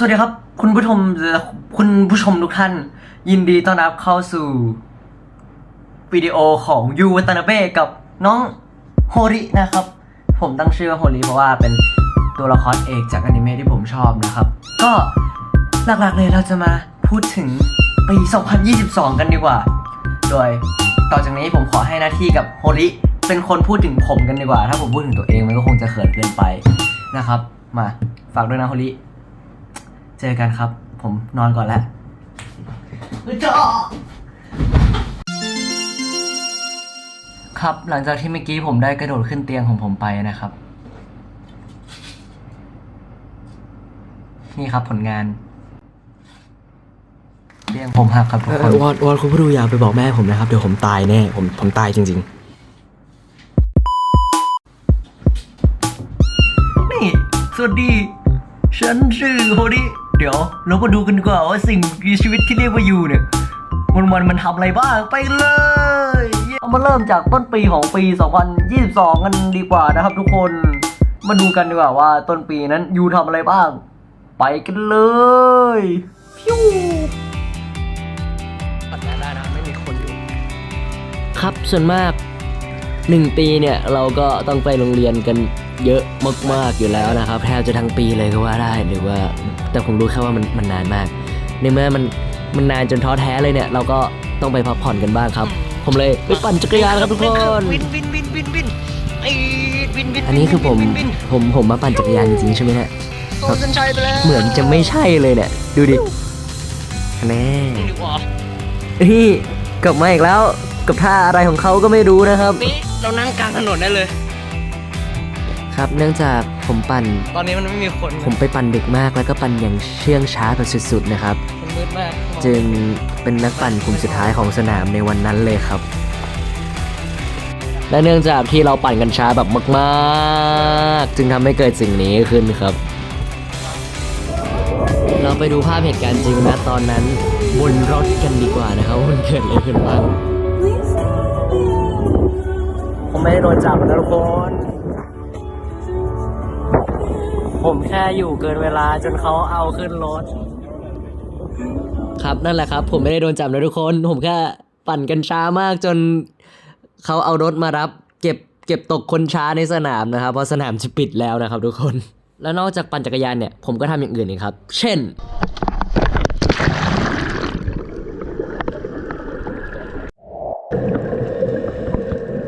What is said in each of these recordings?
สวัสดีครับ คุณผู้ชมคุณผู้ชมทุกท่าน ยินดีต้อนรับเข้าสู่วิดีโอของยูวัตนาเบ้กับน้องโฮรินะครับ ผมตั้งชื่อว่าโฮริเพราะว่าเป็นตัวละครเอกจากอนิเมะที่ผมชอบนะครับ ก็หลักๆเลยเราจะมาพูดถึงปี 2022 กันดีกว่า โดยต่อจากนี้ผมขอให้หน้าที่กับโฮริเป็นคนพูดถึงผมกันดีกว่า ถ้าผมพูดถึงตัวเองมันก็คงจะเขินเกินไปนะครับ มาฝากด้วยนะโฮริ เจอกันครับ ผมนอนก่อนแล้วจ้าครับหลังจากที่เมื่อกี้ผมได้กระโดดขึ้นเตียงของผมไปนะครับ นี่ครับผลงาน เตียงผมหักครับทุกคน วอนวอนคุณผู้ดูอย่าไปบอกแม่ผมนะครับ เดี๋ยวผมตายแน่ผมผมตายจริงนี่ สวัสดี ฉันชื่อโฮดิ เดี๋ยวเราก็ดูกันดีกว่าว่าสิ่งมีชีวิตที่เรียกว่ายูเนี่ยวันวันๆมันทำอะไรบ้างไปเลยเอามาเริ่มจากต้นปีของปี 2022 กันดีกว่านะครับ ทุกคนมาดูกันดีกว่าว่าต้นปีนั้นยูทำอะไรบ้าง ไปกันเลยพิวๆปัดได้นะไม่มีคนอยู่ ครับส่วนมาก หนึ่งปีเนี่ยเราก็ต้องไปโรงเรียนกันเยอะมากๆอยู่แล้วนะครับแทบจะทั้งปีเลยก็ว่าได้หรือว่า แต่ผมรู้แค่ว่ามันมันนานมาก ในเมื่อมันมันนานจนท้อแท้เลยเนี่ยเราก็ต้องไปพักผ่อนกันบ้างครับ ผมเลยไปปั่นจักรยานครับทุกคนวินวินวินวินวินไอ้วินวินอันนี้คือผมผมผมมาปั่นจักรยานจริงๆใช่ไหมเนี่ยโซนชัยไปแล้วเหมือนจะไม่ใช่เลยเนี่ยดูดิแน่ดีกว่านี่กลับมาอีกแล้วกับท่าอะไรของเขาก็ไม่รู้นะครับนี่ เรานั่งกลางถนนได้เลย ครับเนื่องจากผมปั่น ตอนนี้มันไม่มีคนผมไปปั่นดึกมากแล้วก็ปั่นอย่างเชื่องช้าแบบสุดๆนะครับ มันมืดมากจึงเป็นนักปั่นกลุ่มสุดท้ายของสนามในวันนั้นเลยครับ และเนื่องจากที่เราปั่นกันช้าแบบมากๆ จึงทำให้เกิดสิ่งนี้ขึ้นครับ เราไปดูภาพเหตุการณ์จริงนะตอนนั้น บนรถกันดีกว่านะครับว่ามันเกิดอะไรขึ้นบ้าง ผมไม่ได้โดนจับนะทุกคน ผมแค่อยู่เกินเวลาจนเขาเอาขึ้นรถ ครับนั่นแหละครับ ผมไม่ได้โดนจับนะทุกคน ผมแค่ปั่นกันช้ามากจนเขาเอารถมารับ เก็บเก็บตกคนช้าในสนามนะครับ เพราะสนามจะปิดแล้วนะครับ ทุกคน แล้วนอกจากปั่นจักรยานเนี่ย ผมก็ทำอย่างอื่นอีกครับ เช่น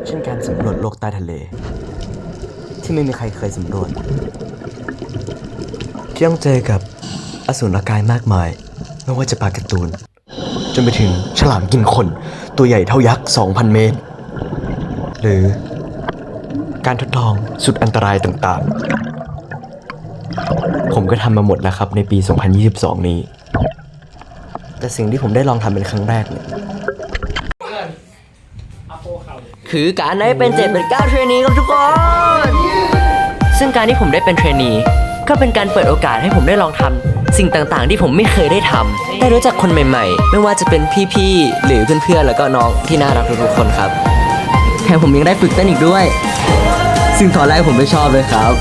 เช่นการ สำรวจโลกใต้ทะเล ที่ไม่มีใครเคยสำรวจที่ต้องเจอกับอสูรกายมากมาย ไม่ว่าจะปลาการ์ตูน จนไปถึงฉลามกินคน ตัวใหญ่เท่ายักษ์ 2,000 เมตร หรือการทดลองสุดอันตรายต่างๆ ผมก็ทำมาหมดแล้วครับในปี 2022 นี้ แต่สิ่งที่ผมได้ลองทำเป็นครั้งแรกเนี่ย คือการได้เป็นเจ็ดเป็นเก้าเทรนนีครับทุกคน ซึ่งการที่ผมได้เป็นเทรนนีก็เป็นการเปิดโอกาสให้ผมได้ลองทำสิ่งต่างๆ ที่ผมไม่เคยได้ทำได้รู้จักคนใหม่ๆ ไม่ว่าจะเป็นพี่ๆ หรือเพื่อนๆ แล้วก็น้องที่น่ารักทุกๆคนครับ แถมผมยังได้ฝึกเต้นอีกด้วย ซึ่งตอนแรกผมไม่ชอบเลยครับ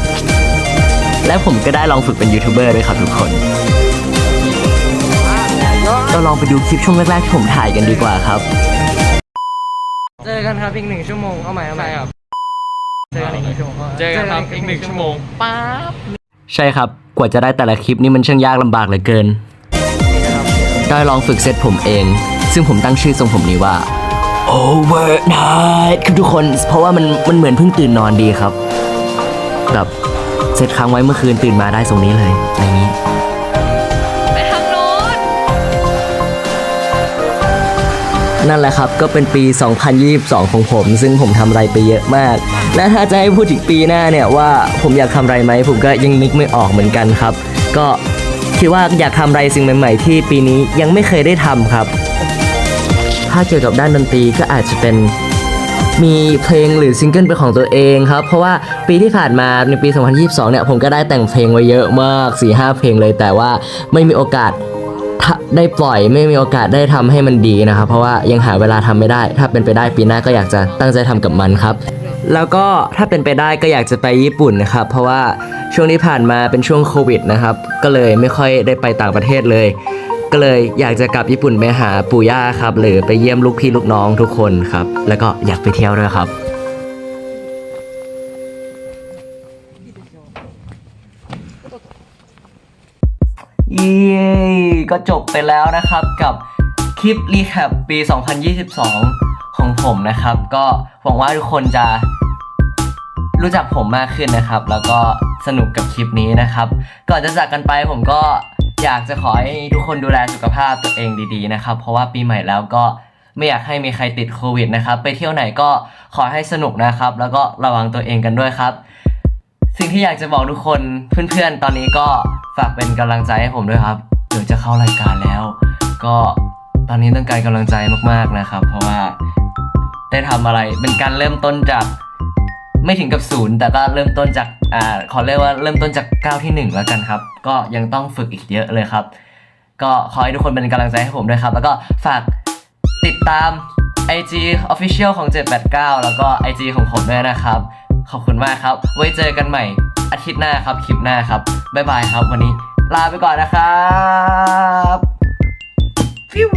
และผมก็ได้ลองฝึกเป็นยูทูบเบอร์ด้วยครับทุกคนเราลองไปดูคลิปช่วงแรกๆที่ผมถ่ายกันดีกว่าครับ เจอกันครับอีกหนึ่งชั่วโมงเอาใหม่เอาใหม่ครับ เจอกันอีกหนึ่งชั่วโมงเจอกันครับอีกหนึ่งชั่วโมงป๊าบใช่ครับ กว่าจะได้แต่ละคลิปนี่มันช่างยากลำบากเหลือเกิน ได้ลองฝึกเซตผมเอง ซึ่งผมตั้งชื่อทรงผมนี้ว่า Overnight คือทุกคน เพราะว่ามันมันเหมือนเพิ่งตื่นนอนดีครับ แบบเซตค้างไว้เมื่อคืนตื่นมาได้ทรงนี้เลยอะไรอย่างนี้ นั่นแหละครับก็เป็นปี 2022 ของผม ซึ่งผมทำอะไรไปเยอะมาก และถ้าจะให้พูดถึงปีหน้าเนี่ยว่าผมอยากทำอะไรไหมผมก็ยังนึกไม่ออกเหมือนกันครับ ก็คิดว่าอยากทำอะไรสิ่งใหม่ๆ ที่ปีนี้ยังไม่เคยได้ทำครับ ถ้าเกี่ยวกับด้านดนตรีก็อาจจะเป็นมีเพลงหรือซิงเกิลเป็นของตัวเองครับ เพราะว่าปีที่ผ่านมาในปี 2022 เนี่ยผมก็ได้แต่งเพลงไว้เยอะมาก 4-5 เพลงเลย แต่ว่าไม่มีโอกาส ได้ปล่อยไม่มีโอกาสได้ทำให้มันดีนะครับ เพราะว่ายังหาเวลาทำไม่ได้ ถ้าเป็นไปได้ปีหน้าก็อยากจะตั้งใจทำกับมันครับ แล้วก็ถ้าเป็นไปได้ก็อยากจะไปญี่ปุ่นนะครับ เพราะว่าช่วงที่ผ่านมาเป็นช่วงโควิดนะครับ ก็เลยไม่ค่อยได้ไปต่างประเทศเลย ก็เลยอยากจะกลับญี่ปุ่นไปหาปู่ย่าครับ หรือไปเยี่ยมลูกพี่ลูกน้องทุกคนครับ แล้วก็อยากไปเที่ยวด้วยครับ เย้ก็จบไปแล้วนะครับกับคลิปรีแคปปี 2022 ของผมนะครับ ก็หวังว่าทุกคนจะรู้จักผมมากขึ้นนะครับ แล้วก็สนุกกับคลิปนี้นะครับ ก่อนจะจากกันไปผมก็อยากจะขอให้ทุกคนดูแลสุขภาพตัวเองดีๆนะครับ เพราะว่าปีใหม่แล้วก็ไม่อยากให้มีใครติดโควิดนะครับ ไปเที่ยวไหนก็ขอให้สนุกนะครับ แล้วก็ระวังตัวเองกันด้วยครับ สิ่งที่อยากจะบอกทุกคนเพื่อนๆ ตอนนี้ก็ฝากเป็นกำลังใจให้ผมด้วยครับ เดี๋ยวจะเข้ารายการแล้ว ก็ตอนนี้ต้องการกำลังใจมากๆนะครับ เพราะว่าได้ทำอะไรเป็นการเริ่มต้นจากไม่ถึงกับศูนย์แต่ก็เริ่มต้นจากอ่าขอเรียกว่าเริ่มต้นจากก้าวที่หนึ่งแล้วกันครับ ก็ยังต้องฝึกอีกเยอะเลยครับ ก็ขอให้ทุกคนเป็นกำลังใจให้ผมด้วยครับ แล้วก็ฝากติดตาม IG Official ของ 789 แล้วก็ IG ของผมด้วยนะครับ ขอบคุณมากครับ ไว้เจอกันใหม่อาทิตย์หน้าครับ คลิปหน้าครับบ๊ายบายครับ วันนี้ลาไปก่อนนะครับฟิว